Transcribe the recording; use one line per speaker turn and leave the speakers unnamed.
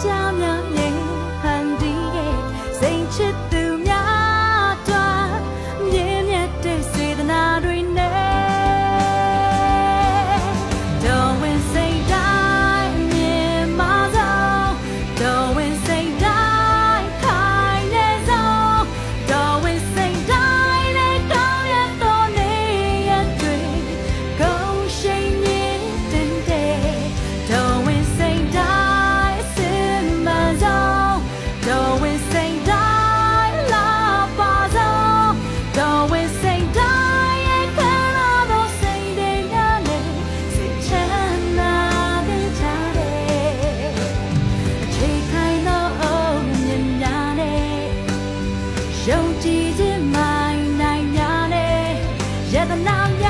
小苗。 ယုံကြည်ခြင်းမိုင်နိုင်များနဲ့ယတနာများ